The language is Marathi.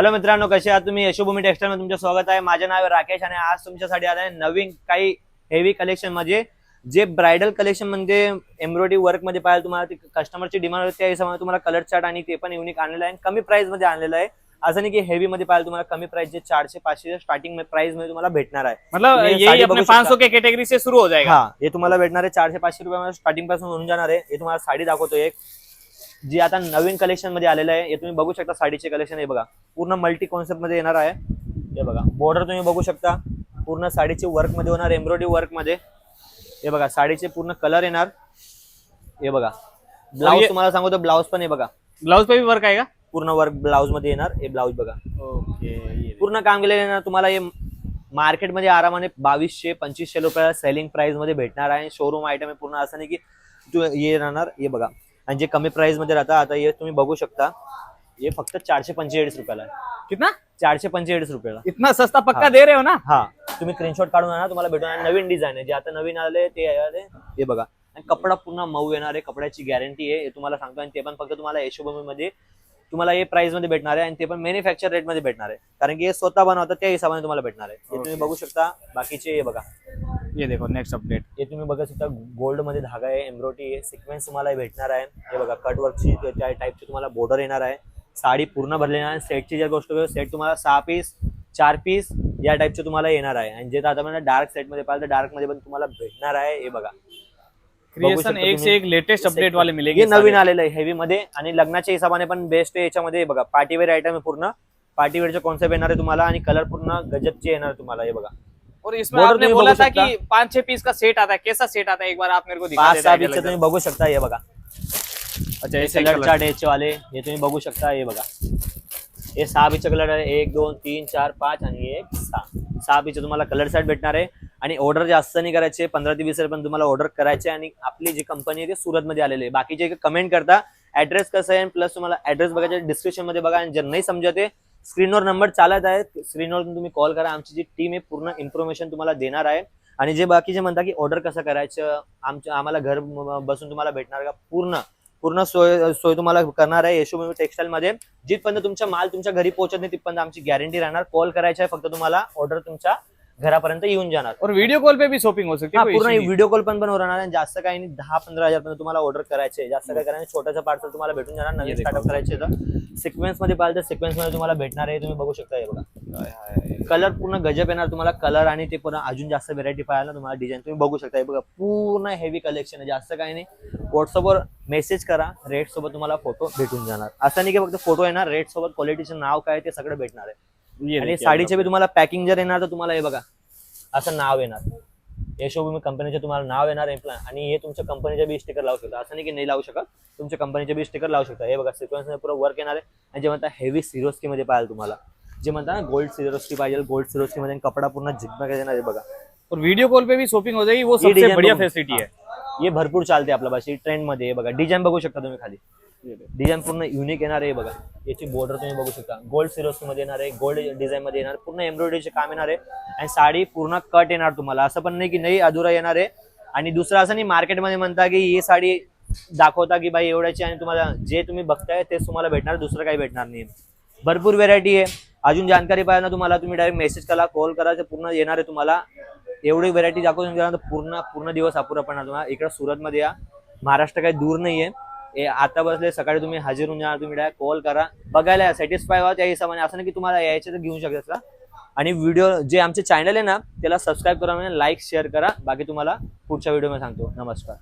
हॅलो मित्रांनो कसे आहात तुम्ही? यशोभूमी टेक्सटाईल मध्ये तुमचं स्वागत आहे. माझे नाव आहे राकेश आणि आज तुमच्यासाठी आलं आहे नवीन काही हेवी कलेक्शन म्हणजे जे ब्रायडल कलेक्शन म्हणजे एम्ब्रॉयडरी वर्कमध्ये पाहिजे तुम्हाला ते कस्टमरची डिमांड होती त्या हिशोबाने तुम्हाला कलर चार्ट आणि ते पण युनिक आणलेलं आहे कमी प्राइसमध्ये आणलेलं आहे. असं नाही की हेवी मध्ये पाहिजे तुम्हाला कमी प्राइस जे चारशे पाचशे स्टार्टिंग प्राइसमध्ये तुम्हाला भेटणार आहे. मतलब तुम्ही यही साड़ी अपने बघू शकता. 500 के कैटेगरी से शुरू हो जाएगा। हा हे तुम्हाला भेटणार आहे चारशे पाचशे रुपयामध्ये स्टार्टिंगपासून होऊन जाणार आहे. हे तुम्हाला साडी दाखवतो एक. जी आता नवीन कलेक्शनमध्ये आलेलं आहे हे तुम्ही बघू शकता साडीचे कलेक्शन हे बघा. पूर्ण मल्टी कॉन्सेप्टमध्ये येणार आहे. हे बघा बॉर्डर तुम्ही बघू शकता. पूर्ण साडीचे वर्कमध्ये होणार एम्ब्रॉयडरी वर्कमध्ये. हे बघा साडीचे पूर्ण कलर येणार. हे बघा ब्लाऊज ये- तुम्हाला सांगतो ब्लाऊज पण हे बघा. ब्लाउज पे भी वर्क आएगा पूर्ण वर्क ब्लाऊजमध्ये येणार हे ब्लाऊज बघा. ओके पूर्ण काम केलेलं आहे ना तुम्हाला हे मार्केटमध्ये आरामाने बावीसशे पंचवीसशे रुपयाला सेलिंग प्राइसमध्ये भेटणार आहे. शोरूम आयटम आहे पूर्ण असं नाही की तू हे राहणार हे बघा. आणि जे कमी प्राइसमध्ये राहतं आता हे तुम्ही बघू शकता. हे फक्त चारशे पंचेचाळीस रुपयाला आहे. कितना? चारशे पंचेचाळीस रुपयाला. इतना सस्ता पक्का। दे रहे हो ना? हा. तुम्ही स्क्रीनशॉट काढून आणा तुम्हाला भेटून आणि. नवीन डिझाईन आहे. जे आता नवीन आले ते आले. हे बघा. आणि कपडा पूर्ण मऊ येणार आहे. कपड्याची गॅरंटी आहे. हे तुम्हाला सांगतो. आणि ते पण फक्त तुम्हाला यशोभूमी मध्ये तुम्हाला हे प्राइसमध्ये भेटणार आहे. आणि ते पण मॅन्युफॅक्चर रेटमध्ये भेटणार आहे. कारण की हे स्वतः बनवतात त्या हिशोबाने तुम्हाला भेटणार आहे. हे तुम्ही. बघू शकता. बाकीचे हे बघा. ये देखो नेक्स्ट अपडेट हे तुम्ही बघू शकता गोल्डमध्ये धागा आहे एम्ब्रॉयडरी आहे सिक्वेन्स तुम्हाला हे भेटणार आहे. हे बघा कट वर्कची त्या टाईपची तुम्हाला बॉर्डर येणार आहे. साडी पूर्ण भरलेली आहे सेटची जर गोष्ट सेट तुम्हाला सहा पीस चार पीस या टाईपचे तुम्हाला येणार आहे. आणि जे आता डार्क सेटमध्ये पाहिजे तर डार्कमध्ये पण तुम्हाला भेटणार आहे. हे बघा. क्रिएशन एक से. एक लेटेस्ट अपडेट वाले मिलेंगे हे नवीन। आलेलं आहे हेवी मध्ये. आणि लग्नाच्या हिशोबाने पण बेस्ट आहे याच्यामध्ये. बघा पार्टीवेअर आयटम आहे पूर्ण. पार्टीवेअरचे कॉन्सेप्ट येणार आहे तुम्हाला. आणि कलर पूर्ण गजबचे येणार तुम्हाला. हे बघा. और इसमें Border आपने तुम्ही बोला बघू था शकता. कि पांच छह पीस का सेट आता है। कैसा सेट आता है? एक बार आप मेरे को दिखा पाच देते सहा हैं पीसचे तुम्ही बघू शकता हे। बघा अच्छा ऐसे कलर कलर चार्ट याचे वाले। हे तुम्ही बघू शकता हे बघा हे सहा पीचे कलर आहे एक दोन तीन चार पाच आणि एक सहा सहा पीचे तुम्हाला कलर सेट भेटणार आहे. आणि ऑर्डर जास्त नाही करायचे. पंधरा ते वीस पण तुम्हाला ऑर्डर करायचे आणि आपली जी कंपनी आहे ते सुरतमध्ये आलेली आहे. बाकीचे कमेंट करता. ऍड्रेस कसं आहे? प्लस तुम्हाला ऍड्रेस बघायचं डिस्क्रिप्शनमध्ये बघा. आणि जर नाही समजत स्क्रीनवर नंबर चालत आहे स्क्रीनवर तुम्ही कॉल करा. आमची जी टीम आहे पूर्ण इन्फॉर्मेशन तुम्हाला देणार आहे. आणि जे बाकीचे म्हणता की ऑर्डर कसं करायचं आमच्या आम्हाला घर बसून तुम्हाला भेटणार का? पूर्ण पूर्ण सोय सोय तुम्हाला करणार आहे. यशोभूमी टेक्सटाईल मध्ये जिथपर्यंत तुमचा माल तुमच्या घरी पोहोचत नाही तिथपर्यंत आमची गॅरंटी राहणार. कॉल करायची आहे फक्त तुम्हाला. ऑर्डर तुमच्या घरापर्यंत येऊन जाणार और वीडियो कॉल पे भी शॉपिंग हो सकती हा पूर्ण। व्हिडिओ कॉल पण पण होणार आहे जास्त काही नाही दहा पंधरा हजार पर्यंत तुम्हाला ऑर्डर करायचे आहे. जास्त काय करायचं छोटंसं पार्सल तुम्हाला भेटून जाणार नवीन. स्टार्टअप करायचे तर सिक्वेन्समध्ये पाहिजे तर सिक्वेन्समध्ये तुम्हाला भेटणार आहे तुम्ही बघू शकता हे बघा हाय. कलर पूर्ण गजब येणार तुम्हाला कलर आणि ते पूर्ण अजून जास्त व्हेरायटी पाहायला तुम्हाला डिझाईन तुम्ही बघू शकता हे बघा पूर्ण हेवी कलेक्शन आहे जास्त काही नाही व्हॉट्सअपवर मेसेज करा रेट सोबत तुम्हाला फोटो भेटून जाणार असं नाही की फक्त फोटो येणार रेट सोबत क्वालिटीचं नाव काय ते सगळं भेटणार आहे आणि साडीचे बी तुम्हाला पॅकिंग जर येणार तर तुम्हाला हे बघा असं नाव येणार. यशोभूमी कंपनीचे तुम्हाला नाव येणार आहे आणि हे तुमच्या कंपनीचे बी स्टिकर लावू शकता. असं नाही की नाही लावू शकत तुमच्या कंपनीचे बी स्टिकर लावू शकता. हे बघा सिक्वेन्स पुरं वर्क येणार आहे. आणि जे म्हणता हेवी सिरोस्की मध्ये पाहिजे तुम्हाला जे म्हणता ना गोल्ड सिरोस्की पाहिजे गोल्ड सिरोस्की मध्ये कपडा पूर्ण झिकमॅक येणार आहे बघा. और वीडियो कॉल पे भी शॉपिंग हो जाएगी वो ये सबसे बढ़िया फैसिलिटी है हा. हे भरपूर चालते आपल्या भाषेत ट्रेंडमध्ये. बघा डिझाईन बघू शकता तुम्ही खाली. डिझाईन पूर्ण युनिक येणार आहे बघा. याची बॉर्डर तुम्ही बघू शकता. गोल्ड सिरोस मध्ये येणार आहे गोल्ड डिझाईन मध्ये येणार पूर्ण एम्ब्रॉयडरीचे काम येणार आहे. आणि साडी पूर्ण कट येणार तुम्हाला. असं पण नाही की नाही अधुरा येणार आहे. आणि दुसरं असं नाही मार्केटमध्ये म्हणता की ही साडी दाखवता की बाई एवढ्याची आणि तुम्हाला जे तुम्ही बघताय तेच तुम्हाला भेटणार दुसरं काही भेटणार नाही. भरपूर व्हेरायटी आहे. अजून जानकारी पाहिजे ना तुम्हाला तुम्ही डायरेक्ट मेसेज करा कॉल करा ते पूर्ण येणार आहे तुम्हाला. एवढी व्हेरायटी दाखवून पूर्ण पूर्ण दिवस अपुरा पडणार तुम्हाला. इकडं सुरतमध्ये या. महाराष्ट्र काही दूर नाहीये. आहे आता बसले सकाळी तुम्ही हजर होऊन जाणार तुम्ही डायरेक्ट कॉल करा. बघायला सॅटिस्फाय व्हा त्या हिशोबाने. असं नाही की तुम्हाला यायचे तर घेऊ शकता आणि व्हिडिओ जे आमचे चॅनल आहे ना त्याला सबस्क्राईब करा म्हणजे लाईक शेअर करा. बाकी तुम्हाला पुढच्या व्हिडिओमध्ये सांगतो. नमस्कार.